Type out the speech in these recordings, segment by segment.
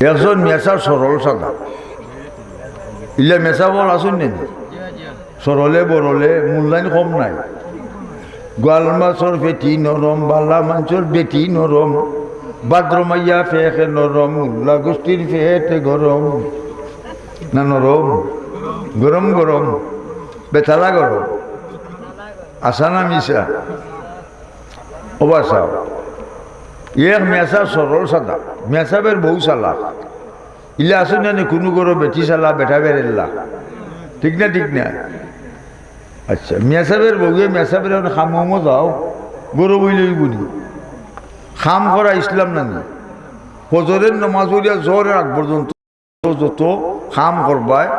একজন মেসা সরল সাদা ইলে মেসা বল আসুন নেন সরলে বরলে মূল্যায়ন কম নাই। গোয়াল মাছর পেটি নরম বালা মাংসর বেটি নরম ভাদ্র মাইয়া ফেঁকে নরম মুল্লা গোষ্ঠীর ফেটে গরম না নরম গরম গরম বেতালা গরম আসা না মিশা ওবাসা এক মেসা সরল সাদা। মেসাবের বউ সালা ইলে আসুন না কোনো গরো বেটি সালা বেটা বেরেল্লা ঠিক না ঠিক না? আচ্ছা মেসাবের বউয়ে মেসাবের খামো যাও। গরু বইলেই বুঝি খাম করা ইসলাম না নি ফজরের নমাজ পড়িয়া জ্বর আগ পর্যন্ত যত খাম করবায়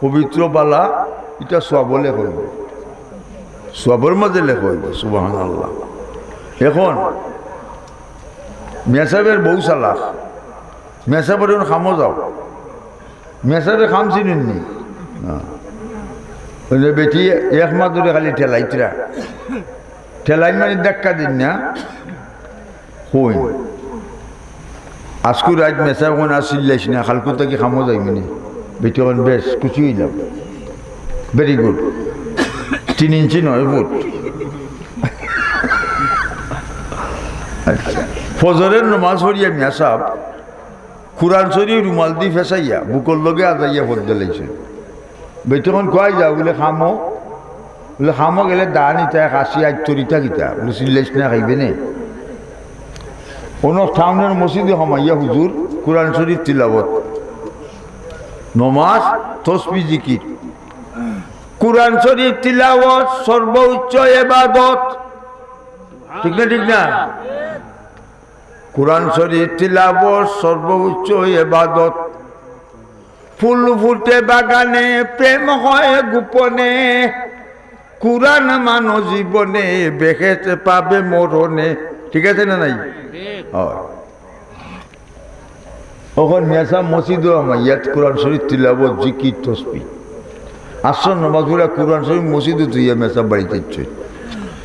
পবিত্র বালা এটা সবলে করব সবর মধ্যে লেখ হইব সুবাহ আল্লাহ এখন মেসাবের বউ সালাখ মেসাবের খামো যাও। মেসাবে খাম চিনেননি বেটি, এক মাস ধরে খালি ঠেলাইতরা ঠেলাই মানে দেখা দিন না। হই আজকু রাত মেসা কোন আসিল্লাইস না খালকু তাকে খামো যাই মানে। বেটি ওখান বেশ খুশি হইলাম ভেরি গুড তিন ইঞ্চি নয় ফুট। আচ্ছা। ফজরের নমাজ পড়িয়া মেসাব কোরআন শরীফ রুমাল দি ফেসাইয়া, বুকর লগে আজাইয়া ফদ্দে লাইছে বেতখন খুৱাই যাওঁ, বোলে খামো। বোলে খামো গেলে দান ইটা কাশি আজ তরিতা কিতা। বোলে চিল্লাইছ না, খাইবে নে? কোনো টাউনের মসজিদে সমাইয়া হুজুর কোরআন শরীফ তিলাবত নমাজ তসবি জিকির কোরআন শরীফ তিলাবত সর্বোচ্চ এবাদত। ঠিক না ঠিক না? কোরআন শরীফ তিলাবত সর্বোচ্চ এবাদত ফুল ফুটে বাগানে প্রেম হয় গোপনে। কোরআন মানো জীবনে বেখেতে পাবে মরণে। ঠিক আছে না নাই? ওখন মেসা মসজিদ ইয়াত কোরআন শরীফ তিলাবত জিকির তসবি আসন নমাজুরা কোরআন শরীফ মসজিদে তুই মেসা বাড়িতে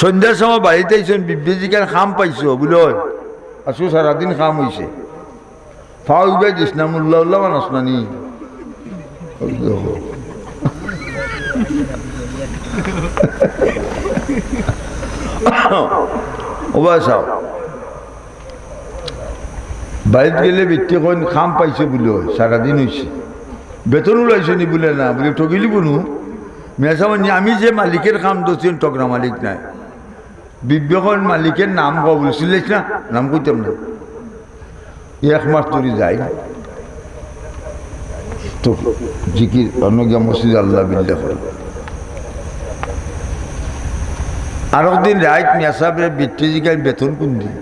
সন্ধ্যার সময় বাড়িতে বিবেচিকার খাম পাইছো, বুঝল? আসু সারাদিন খাম হইছে। ফাউ উবাই দিস না মুল্লা উল্লাহ মানস না নি ওবা বাড়িত গেলে ব্যক্তি কন খাম পাইছে বলে সারাদিন হয়েছে বেতন ওলাইছে নি বলে না, বলে ঠকিলি বনু। মেসামানি আমি যে মালিকের কাম দোষেন টকরা মালিক নাই। বিবেকন মালিকের নাম কব বলছিলিস না? নাম কইতাম না। এক মাস ধরে যায় তো জিকির অন্যজ্ঞা মসজিদ আল্লাহ বিল্লাহ করে। আর একদিন রাইট মেসাবের বৃত্তি জিকার বেতন কোন দিন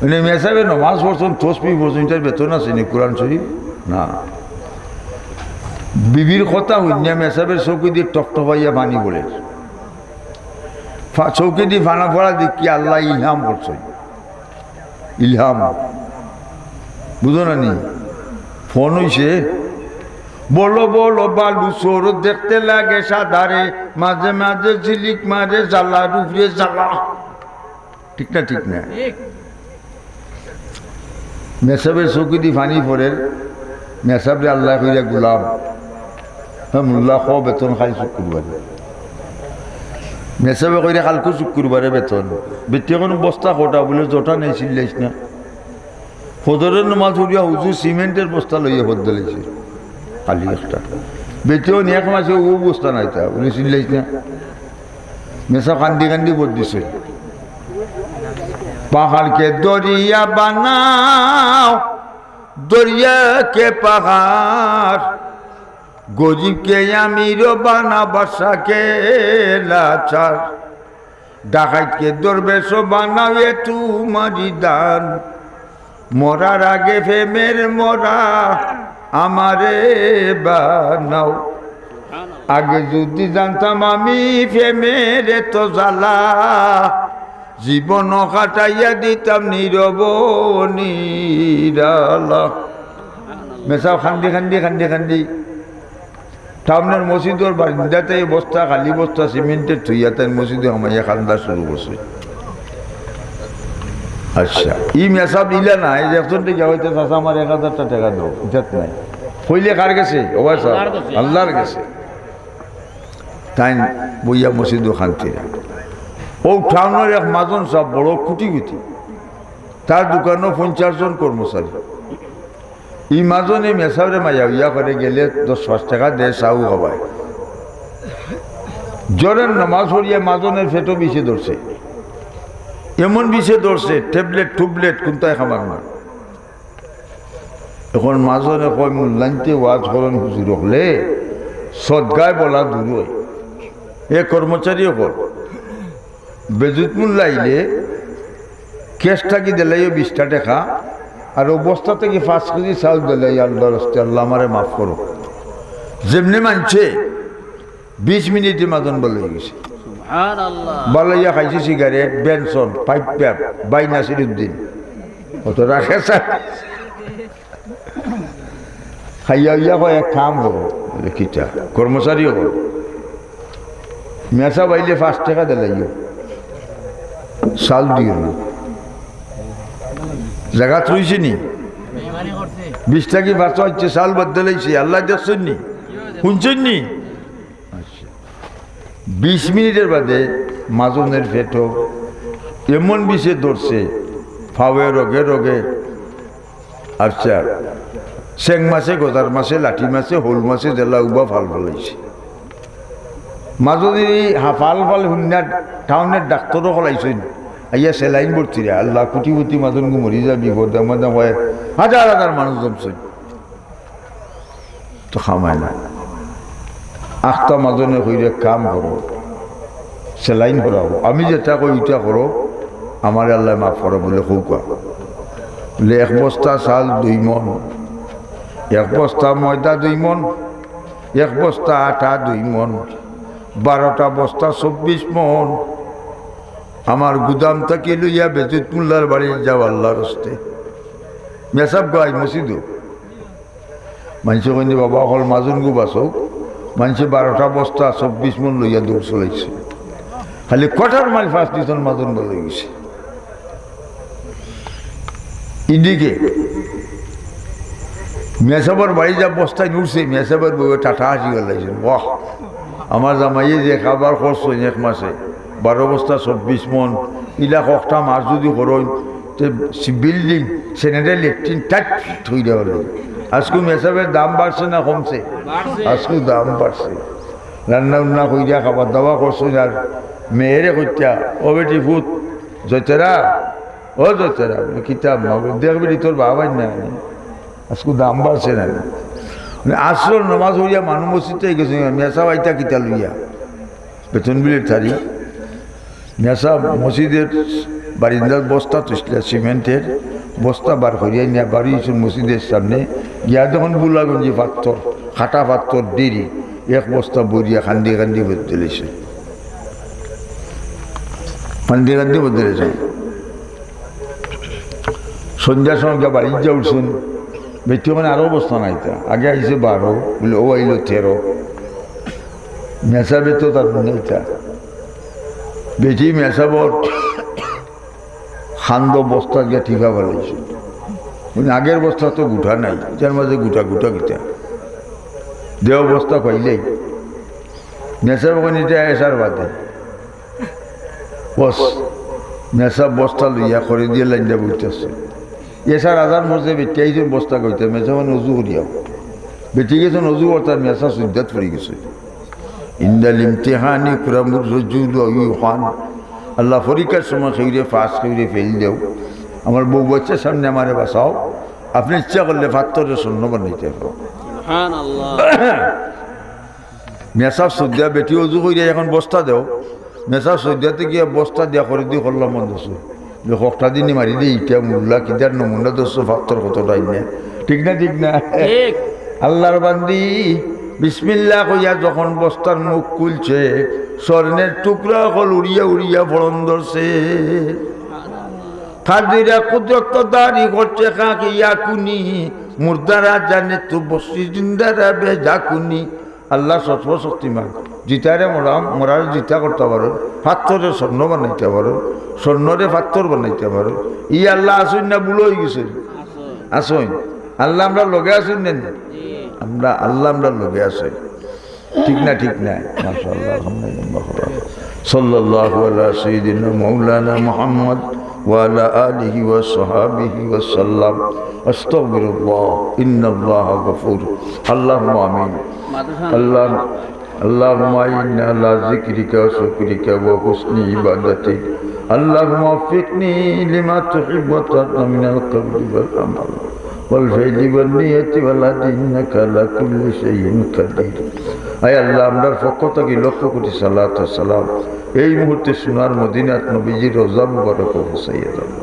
মানে মেসাবে নমাজ পড়ছেন তসবি পড়ছেন, এটার বেতন আছে নি কোরআন শরীফ? না। বিবির কথা হইয়া মেসাবের চৌকি দিয়ে টকটকাইয়া পানি বলে। চৌকি দিয়ে ফানা ফড়া দেখি আল্লাহ ইলহাম করছে? ইলহাম। বুঝো না নি? ফোন হইছে, বলো বলো, বালু সোর দেখতে লাগে সাদারে, মাঝে মাঝে ঝিলিক মারে, জ্বালা রুফরে জ্বালা। ঠিক না ঠিক না? মেসাবের চৌকি দি ফানি পড়ে, মেসাবরে আল্লাহ কইরা, গোলাম হ্যাঁ মোল্লা, খ, বেতন খাই শুক্রবারে মেসাবে কইরা কালকে শুক্রবারে বেতন। বেটি কোনো বস্তা কটা, বলে জটা নেই চিল্লাইস না। ফদরের নমাজ উড়িয়া হুজুর সিমেন্টের বস্তা লইয়া ভর দিলেছে খালি একটা বেটিও এক মাসে ও বস্তা নাই তা উনি চিল্লাইস না। মেসা কান্দি কান্দি ভর দিছে। পাহাড়কে দরিয়া বানাও, দরিয়াকে পাহাড়। গরিবকে আমির বানা বাসাকে লাচার। ডাকাইতকে দরবেশ বানাও এ তুমারি দান মরার আগে ফেমের মরা আমারে বানাও। আগে যদি জানতাম আমি ফেমের তো জ্বালা। জীবন কাটাইয়া দিতাম নীরব নিরালা। মেসাও খান্দি খান্দি খান্দি খান্দি। টাউনের মসজিদর বারিন্দাতে বস্তা খালি বস্তা সিমেন্টের থুইয়া তাই মসজিদে আমাইয়া খান্দা শুরু করছে। আচ্ছা ই মেসাব ইলা না এই যে একজন হইতে চাষা আমার এক হাজারটা টাকা দাও ইজাত নাই। কইলে কার গেছে আল্লাহর কাছে। আল্লাহর গেছে তাই বইয়া মসজিদ শান্তিরা ও টাউনের এক মাজন সব বড় কুটি কুটি তার দোকানও পঞ্চাশ জন কর্মচারী। ই মাজনে মেসাবরে মাইয়া ইয়া করে গেলে দশ পাঁচ টাকা দেয় চাউ হবায় জ্বরের নামাজ পড়িয়া মাজনের ফেটো বিষে ধরছে এমন বিষে ধরছে ট্যাবলেট টুবলেট, কোনটাই খাবার না এখন মাজনে কয় মূল্যান্তে ওয়াজ করেন হুজুর হলে সদগায় বলা দূর এ কর্মচারীও কর বেজুত মূল্যাইলে কেসটা কি দিলাই বিশটা টাকা আর অবস্থা থেকে পাঁচ কেজি চাউল দিলাই আল্লাহ রস্তে আল্লাহ আমারে মাফ করো। যেমনি মানছে বিশ মিনিটে মাজন বলে গেছে। বালাইয়া খাইছে সিগারেট বেনসন পাইপ প্যাপ বাই নাসির উদ্দিন অত রাখে খাইয়া ইয়া কয় এক কাম করো কিটা কর্মচারীও করো মেসা বাইলে পাঁচ টাকা দিলাইও চাল দিও না। জায়গা থইছে নি বেঈমানি করছে বিশ টাকি বাচ্চা হচ্ছে? চাল বদলাইছে আল্লাহ দেখছেন নি শুনছেন নি আচ্ছা। বিশ মিনিটের বাদে মাজনের ফেটো, এমন বিষে ধরছে, ফাওয়ে রোগে রোগে। আচ্ছা চেং মাছে, গজার মাছে, লাঠি মাছে, হোল মাছে, জেলা উবা ফাল ফলাইছে মাজনী হাফাল ফাল শুনিয়া টাউনের ডাক্তরও ফলাইছেন আইয়া সেলাইন ভর্তি রে। আল্লাহ কোটি কোটি মাজন গু মরি যাবি মধ্যে হয়। হাজার হাজার মানুষ জমছেন তো খামায় না। আখটা মাজনে কইরে কাম করো। সেলাইন করাবো আমি যেটা কই ওইটা করো। আমার আল্লাহ মাফ করো বলে কৌকা বলে এক বস্তা চাল, দুই মন। এক বস্তা ময়দা, দুই মন। এক বস্তা আটা, দুই মন। বারোটা বস্তা, চব্বিশ মন। আমার গুদাম থেকে লইয়া বেজুত মোল্লার বাড়ি যাও আল্লাহর হস্তে মেসাব গাই মসজিদ মানুষে কইনি, বাবা, অকল মাজুন গু বাসক মানুষে বারোটা বস্তা চব্বিশ মন লইয়া দৌড় চলাইছে। খালি কটার মাল ফার্স্ট দিতন মাজুন বলে গেছে। ইদিকে মেসাবর বাড়ি যা বস্তায় নুড়ছে মেসাবর বউ টাটা হাসি গেলাইছেন। বাহ, আমার জামাইয়ে যে খাবার খরচ এক মাসে। বারো বস্তা চব্বিশ মন। ইলা কটা মাছ যদি করইন তে বিল্ডিং সেনেটে লেট্রিন টাইট থই দেওয়া হলো আজকে মেসাবের দাম বাড়ছে না কমছে। আজকে দাম বাড়ছে। রান্না উন্না কইরা খাবার দাবার করছেন আর মেয়েরে কইতা ও বেটি ফুট জয়তেরা ও জয়তেরা কিতাব দেখবি তোর বাবাই না আজকে দাম বাড়ছে না। মানে আসল নমাজ হইয়া মানুষ মসজিদে গেছে মেসা বাইতা কিতা লইয়া? বেতন বিলের থারি মেসা মসজিদের বারিন্দার বস্তা, তুসলা সিমেন্টের বস্তা বার করিয়া নিয়ে বাড়িয়েছেন মসজিদের সামনে গিয়া যখন বুলাগঞ্জি পাত্তর, খাটা পাত্তর দেরি এক বস্তা বরিয়া খান্দি খান্দি বদলেছে খান্দি খান্দি বদলেছে সন্ধ্যার সময় গিয়া বাড়ি যা উঠছেন বেটি মানে আরও অবস্থা নাই তা। আগে আইছে বারো, বলে ও আইলো তেরো। মেসাবে তো তার নেই তা। বেটি মেসাবর খান্দ বস্তা গিয়া টিকা ফেলাইছে আগের বস্তা তো গুঠা নাই, যার মাঝে গুটা গুটা গিতা দেহ বস্তা পাইলেই ওখানে এটা এসার বাদে। বস, মেসাব বস্তা লইয়া করে দিয়ে লাইনটা বইতেছে এসার আজান মরছে বেটি আইছেন বস্তা কইতে মেসা মানে অজু করিয়াও বেটি গেছেন অজু করতার মেসা সুদ্ধাত পড়ে গেছে। ইন্দাল ইমতিহানি কুরামুর রজুল খান আল্লাহ পরীক্ষার সময় খেউরে ফাঁস খেউরে ফেল দেও। আমার বউ বাচ্চার সামনে আমারে বাসাও আপনি ইচ্ছা করলে ফাত্তরের শূন্য বানাইতে পারো। মেসাব সদ্যা বেটি অজু করিয়া এখন বস্তা দেও। মেসাব সদ্যাতে গিয়া বস্তা দিয়া করে দিয়ে করলাম মন দোষ যে কটা দিনই মারি দিই ইটা মুল্লা কিদার নমুনা দোষ ফাত্তর কতটাই না ঠিক না ঠিক না? আল্লাহর বান্দি। বিসমিল্লা কইয়া যখন বস্তার মুখ খুলছে, স্বর্ণের টুকরা হল উড়িয়া উড়িয়া ফলন ধরছে। খাদিরা কুদরত দাড়ি করছে খাকিয়া কুনি মুর্দারা জানে তো বসি জিন্দারা বেজা কুনি আল্লাহ সর্বশক্তিমান। জিতারে মরাম মরার জিতা করতে পারো পাথরে স্বর্ণ বানাইতে পারো, স্বর্ণরে পাথর বানাইতে পারো। ই আল্লাহ আসুন না বুলো হয়ে গেছে। আসুন। আল্লাহ আমরা লগে আসুন না আমরা আল্লাহ আমরা লগে আসুন ঠিক না ঠিক না মাশাআল্লাহ আলহামদুলিল্লাহ সাল্লাল্লাহু আলা সাইয়্যিদিনা মাওলানা মুহাম্মদ وعلى آله وصحابه وسلم أستغفر الله إن الله غفور اللهم آمين মাদ্রাসা الله اللهم إنا على ذكرك وشكرك وحسن عبادتك اللهم وفقني لما تحب وترضى من القول والعمل والفعل والنية والهدي إنك على كل شيء قدير আয় আল্লাহ আমরার পক্ষ থেকে লক্ষ কোটি সালাত সালাম এই মুহূর্তে সোনার মদিনাত নবীজির রোজা মুবারক হোসাইয়া দাও